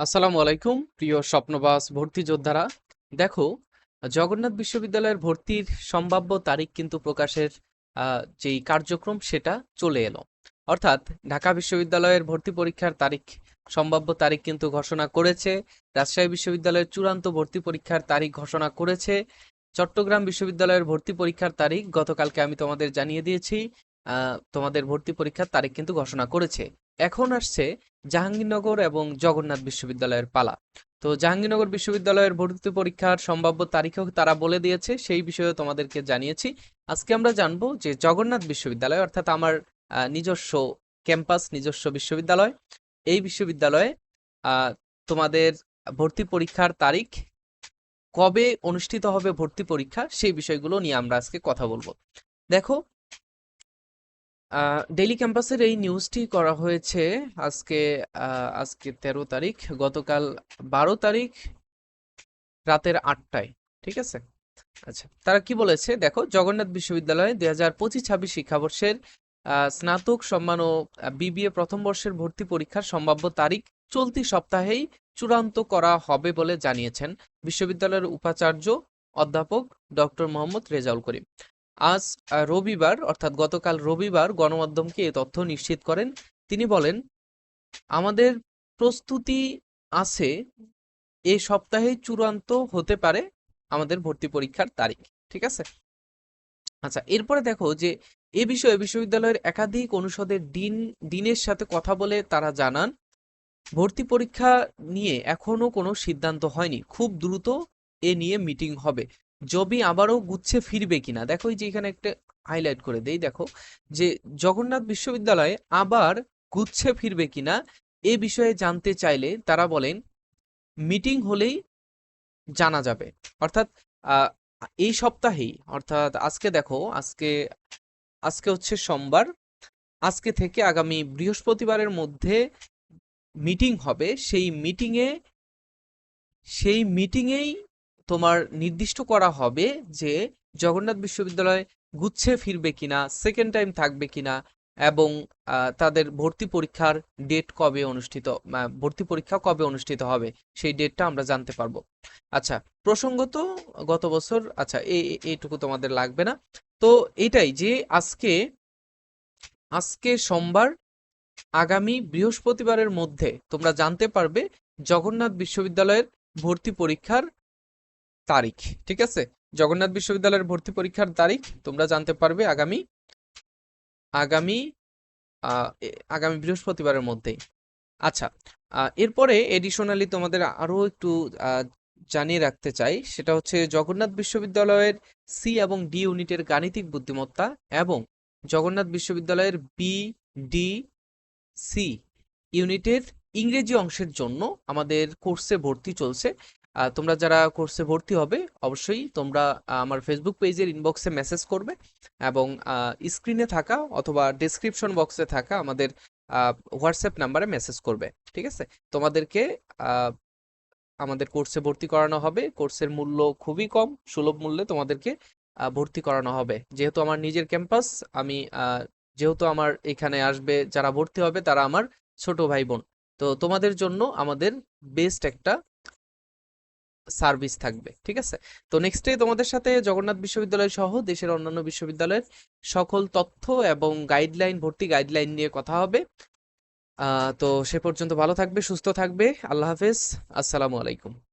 আসসালামু আলাইকুম, প্রিয় স্বপ্নবাস ভর্তি যোদ্ধারা। দেখো, জগন্নাথ বিশ্ববিদ্যালয়ের ভর্তির সম্ভাব্য তারিখ কিন্তু প্রকাশের যেই কার্যক্রম সেটা চলে এলো। অর্থাৎ ঢাকা বিশ্ববিদ্যালয়ের ভর্তি পরীক্ষার তারিখ, সম্ভাব্য তারিখ কিন্তু ঘোষণা করেছে। রাজশাহী বিশ্ববিদ্যালয়ের চূড়ান্ত ভর্তি পরীক্ষার তারিখ ঘোষণা করেছে। চট্টগ্রাম বিশ্ববিদ্যালয়ের ভর্তি পরীক্ষার তারিখ গতকালকে আমি তোমাদের জানিয়ে দিয়েছি। তোমাদের ভর্তি পরীক্ষার তারিখ কিন্তু ঘোষণা করেছে। এখন আসছে জাহাঙ্গীরনগর এবং জগন্নাথ বিশ্ববিদ্যালয়ের পালা। তো জাহাঙ্গীরনগর বিশ্ববিদ্যালয়ের ভর্তি পরীক্ষার সম্ভাব্য তারিখও তারা বলে দিয়েছে, সেই বিষয়ে তোমাদেরকে জানিয়েছি। আজকে আমরা জানব যে জগন্নাথ বিশ্ববিদ্যালয় অর্থাৎ আমার নিজস্ব ক্যাম্পাস, নিজস্ব বিশ্ববিদ্যালয়, এই বিশ্ববিদ্যালয়ে তোমাদের ভর্তি পরীক্ষার তারিখ কবে অনুষ্ঠিত হবে ভর্তি পরীক্ষা, সেই বিষয়গুলো নিয়ে আমরা আজকে কথা বলব। দেখো ডেইলি ক্যাম্পাসের এই নিউজটি করা হয়েছে আজকে আজকে তেরো তারিখ, গতকাল বারো তারিখ রাতের আটটায়, ঠিক আছে? আচ্ছা তারা কি বলেছে? দেখো, জগন্নাথ বিশ্ববিদ্যালয়ে দুই হাজার পঁচিশ ছাব্বিশ শিক্ষাবর্ষের স্নাতক সম্মান ও বিবিএ প্রথম বর্ষের ভর্তি পরীক্ষার সম্ভাব্য তারিখ চলতি সপ্তাহেই চূড়ান্ত করা হবে বলে জানিয়েছেন বিশ্ববিদ্যালয়ের উপাচার্য অধ্যাপক ডক্টর মোহাম্মদ রেজাউল করিম। আজ রবিবার, অর্থাৎ গতকাল রবিবার গণমাধ্যমকে এ তথ্য নিশ্চিত করেন। তিনি বলেন, আমাদের প্রস্তুতি আছে, এ সপ্তাহে চূড়ান্ত হতে পারে আমাদের ভর্তি পরীক্ষার তারিখ। ঠিক আছে? আচ্ছা এরপরে দেখো যে এ বিষয়ে বিশ্ববিদ্যালয়ের একাধিক অনুষদের ডিন, ডিনের সাথে কথা বলে তারা জানান, ভর্তি পরীক্ষা নিয়ে এখনও কোনো সিদ্ধান্ত হয়নি। খুব দ্রুত এ নিয়ে মিটিং হবে। জবি আবারও গুচ্ছে ফিরবে কিনা? দেখো এই যে এখানে একটা হাইলাইট করে দেই। দেখো যে জগন্নাথ বিশ্ববিদ্যালয়ে আবার গুচ্ছে ফিরবে কিনা এ বিষয়ে জানতে চাইলে তারা বলেন মিটিং হলেই জানা যাবে। অর্থাৎ এই সপ্তাহেই, অর্থাৎ আজকে দেখো, আজকে আজকে হচ্ছে সোমবার, আজকে থেকে আগামী বৃহস্পতিবারের মধ্যে মিটিং হবে। সেই মিটিংয়ে সেই মিটিংয়েই তোমার নির্দিষ্ট করা হবে যে জগন্নাথ বিশ্ববিদ্যালয় গুচ্ছে ফিরবে কিনা সেকেন্ড টাইম থাকবে কিনা এবং তাদের ভর্তি পরীক্ষার ডেট কবে অনুষ্ঠিত ভর্তি পরীক্ষা কবে অনুষ্ঠিত হবে সেই ডেটটা আমরা জানতে পারব। আচ্ছা প্রসঙ্গত গত বছর আচ্ছা এই এই- এইটুকু তোমাদের লাগবে না। তো এটাই যে আজকে আজকে সোমবার, আগামী বৃহস্পতিবারের মধ্যে তোমরা জানতে পারবে জগন্নাথ বিশ্ববিদ্যালয়ের ভর্তি পরীক্ষার তারিখ, ঠিক আছে? জগন্নাথ বিশ্ববিদ্যালয়ের ভর্তি পরীক্ষার তারিখ তোমরা জানতে পারবে আগামী আগামী আগামী বৃহস্পতিবারের মধ্যেই আচ্ছা এরপরে এডিশনালি তোমাদের আরও একটু জানিয়ে রাখতে চাই, সেটা হচ্ছে জগন্নাথ বিশ্ববিদ্যালয়ের সি এবং ডি ইউনিটের গাণিতিক বুদ্ধিমত্তা এবং জগন্নাথ বিশ্ববিদ্যালয়ের বি ডি সি ইউনিটের ইংরেজি অংশের জন্য আমাদের কোর্সে ভর্তি চলছে। তোমরা যারা কোর্সে ভর্তি হবে, অবশ্যই তোমরা আমার ফেসবুক পেজের ইনবক্সে মেসেজ করবে এবং স্ক্রিনে থাকা অথবা ডেসক্রিপশন বক্সে থাকা আমাদের হোয়াটসঅ্যাপ নাম্বারে মেসেজ করবে, ঠিক আছে? তোমাদেরকে আমাদের কোর্সে ভর্তি করানো হবে। কোর্সের মূল্য খুবই কম, সুলভ মূল্যে তোমাদেরকে ভর্তি করানো হবে। যেহেতু আমার নিজের ক্যাম্পাস আমি যেহেতু আমার এখানে আসবে, যারা ভর্তি হবে তারা আমার ছোট ভাই বোন। তো তোমাদের জন্য আমাদের বেস্ট একটা সার্ভিস থাকবে, ঠিক আছে? তো নেক্সট তোমাদের সাথে জগন্নাথ বিশ্ববিদ্যালয় সহ দেশের অন্যান্য বিশ্ববিদ্যালয়ের সকল তথ্য এবং গাইডলাইন ভর্তি গাইডলাইন নিয়ে কথা হবে। তো সে পর্যন্ত ভালো থাকবে, সুস্থ থাকবে। আল্লাহ হাফেজ। আসসালামু আলাইকুম।